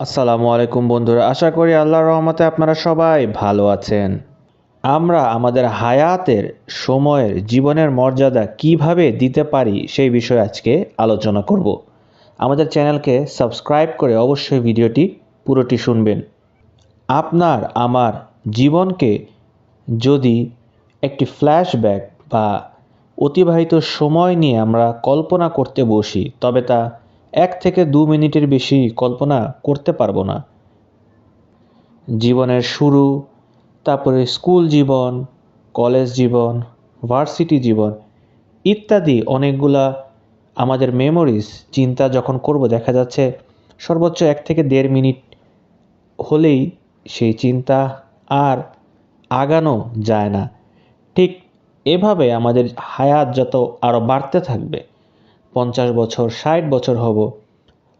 আসসালামু আলাইকুম বন্ধুরা, আশা করি আল্লাহর রহমতে আপনারা সবাই ভালো আছেন। আমরা আমাদের হায়াতের সময়ের জীবনের মর্যাদা কীভাবে দিতে পারি সেই বিষয়ে আজকে আলোচনা করব। আমাদের চ্যানেলকে সাবস্ক্রাইব করে অবশ্যই ভিডিওটি পুরোটি শুনবেন। আপনার, আমার জীবনকে যদি একটি ফ্ল্যাশব্যাক বা অতিবাহিত সময় নিয়ে আমরা কল্পনা করতে বসি, তবে তা এক থেকে দু মিনিটের বেশি কল্পনা করতে পারব না। জীবনের শুরু, তারপরে স্কুল জীবন, কলেজ জীবন, ভার্সিটি জীবন ইত্যাদি অনেকগুলা আমাদের মেমোরিজ চিন্তা যখন করব, দেখা যাচ্ছে সর্বোচ্চ এক থেকে দেড় মিনিট হলেই সেই চিন্তা আর আগানো যায় না। ঠিক এভাবে আমাদের হায়াত যত আরও বাড়তে থাকবে। পঞ্চাশ বছর, ষাট বছর হব।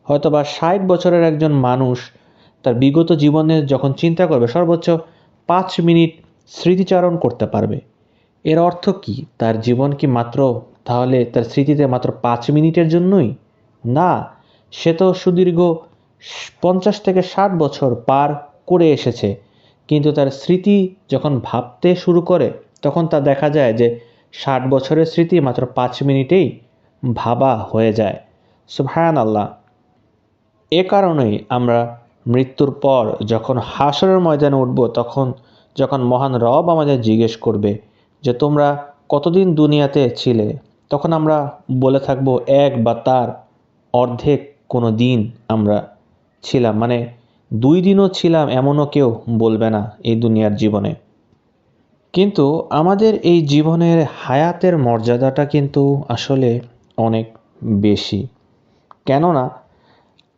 হয়তো বা ষাট বছরের একজন মানুষ তার বিগত জীবনে যখন চিন্তা করবে, সর্বোচ্চ পাঁচ মিনিট স্মৃতিচারণ করতে পারবে। এর অর্থ কি? তার জীবন কি মাত্র তাহলে তার স্মৃতিতে মাত্র পাঁচ মিনিটের জন্যই? না, সে তো সুদীর্ঘ পঞ্চাশ থেকে ষাট বছর পার করে এসেছে। কিন্তু তার স্মৃতি যখন ভাবতে শুরু করে, তখন তা দেখা যায় যে ষাট বছরের স্মৃতি মাত্র পাঁচ মিনিটেই ভাবা হয়ে যায়। সুবহান আল্লাহ এ কারণেই আমরা মৃত্যুর পর যখন হাসরের ময়দানে উঠব, তখন যখন মহান রব আমাদের জিজ্ঞেস করবে যে, তোমরা কতদিন দুনিয়াতে ছিলে? তখন আমরা বলে থাকব, এক বা তার অর্ধেক কোনো দিন আমরা ছিলাম। মানে দুই দিনও ছিলাম এমনও কেউ বলবে না এই দুনিয়ার জীবনে। কিন্তু আমাদের এই জীবনের হায়াতের মর্যাদাটা কিন্তু আসলে অনেক বেশি। কেননা,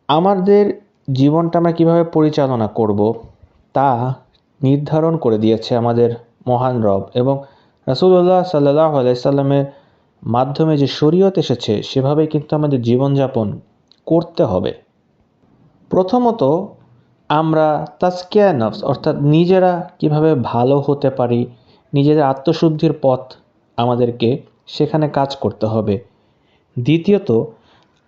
আমাদের জীবনটা আমরা কীভাবে পরিচালনা করব তা নির্ধারণ করে দিয়েছে আমাদের মহান রব এবং রাসুল্লাহ সাল্লাহ আলাইসাল্লামের মাধ্যমে যে শরীয়ত এসেছে, সেভাবেই কিন্তু আমাদের জীবনযাপন করতে হবে। প্রথমত, আমরা তাস্কিয়া নফস, অর্থাৎ নিজেরা কীভাবে ভালো হতে পারি, নিজেদের আত্মশুদ্ধির পথ আমাদেরকে সেখানে কাজ করতে হবে। দ্বিতীয়ত,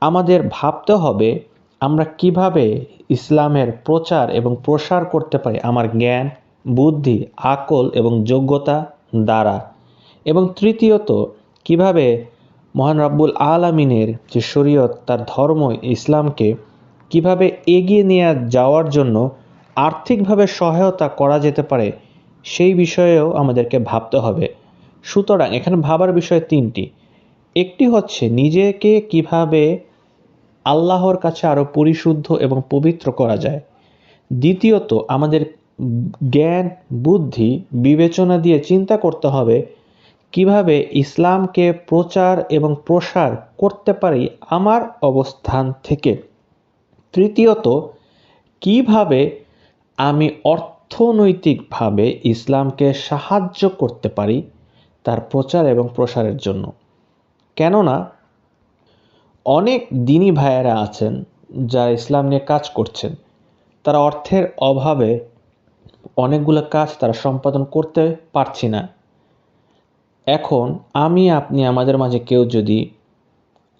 আমাদের ভাবতে হবে আমরা কীভাবে ইসলামের প্রচার এবং প্রসার করতে পারি আমার জ্ঞান, বুদ্ধি, আকল এবং যোগ্যতা দ্বারা। এবং তৃতীয়ত, কীভাবে মহান রাব্বুল আলমিনের যে শরীয়ত, তার ধর্ম, ইসলামকে কীভাবে এগিয়ে নিয়ে যাওয়ার জন্য আর্থিকভাবে সহায়তা করা যেতে পারে, সেই বিষয়েও আমাদেরকে ভাবতে হবে। সুতরাং এখানে ভাবার বিষয় তিনটি। একটি হচ্ছে নিজেকে কীভাবে আল্লাহর কাছে আরও পরিশুদ্ধ এবং পবিত্র করা যায়। দ্বিতীয়ত, আমাদের জ্ঞান, বুদ্ধি, বিবেচনা দিয়ে চিন্তা করতে হবে কীভাবে ইসলামকে প্রচার এবং প্রসার করতে পারি আমার অবস্থান থেকে। তৃতীয়ত, কীভাবে আমি অর্থনৈতিকভাবে ইসলামকে সাহায্য করতে পারি তার প্রচার এবং প্রসারের জন্য। কেননা অনেক দিনী ভাইয়েরা আছেন যারা ইসলাম নিয়ে কাজ করছেন। তারা অর্থের অভাবে অনেকগুলো কাজ তারা সম্পাদন করতে পারছি না। এখন আমি, আপনি, আমাদের মাঝে কেউ যদি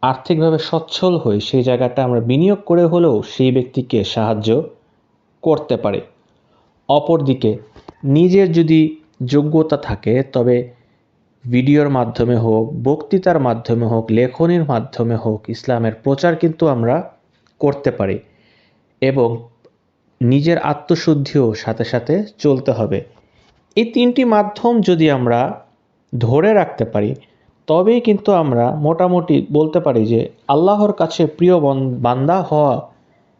আর্থিকভাবে সচ্ছল হই, সেই জায়গাটা আমরা বিনিয়োগ করে হলেও সেই ব্যক্তিকে সাহায্য করতে পারে। অপরদিকে নিজের যদি যোগ্যতা থাকে, তবে ভিডিওর মাধ্যমে হোক, বক্তৃতার মাধ্যমে হোক, লেখনির মাধ্যমে হোক, ইসলামের প্রচার কিন্তু আমরা করতে পারি এবং নিজের আত্মশুদ্ধিও সাথে সাথে চলতে হবে। এই তিনটি মাধ্যম যদি আমরা ধরে রাখতে পারি, তবেই কিন্তু আমরা মোটামুটি বলতে পারি যে আল্লাহর কাছে প্রিয় বান্দা হওয়া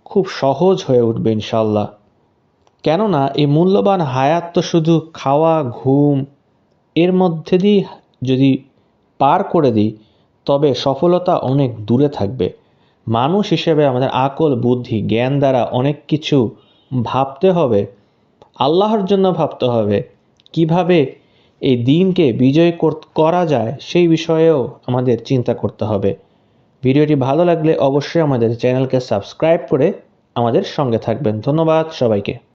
খুব সহজ হয়ে উঠবে ইনশাল্লাহ কেননা এই মূল্যবান হায়াত তো শুধু খাওয়া, ঘুম, এর মধ্যে দিয়ে যদি পার করে দিই, তবে সফলতা অনেক দূরে থাকবে। মানুষ হিসেবে আমাদের আকল, বুদ্ধি, জ্ঞান দ্বারা অনেক কিছু ভাবতে হবে, আল্লাহর জন্য ভাবতে হবে। কীভাবে এই দিনকে বিজয় করা যায় সেই বিষয়েও আমাদের চিন্তা করতে হবে। ভিডিওটি ভালো লাগলে অবশ্যই আমাদের চ্যানেলকে সাবস্ক্রাইব করে আমাদের সঙ্গে থাকবেন। ধন্যবাদ সবাইকে।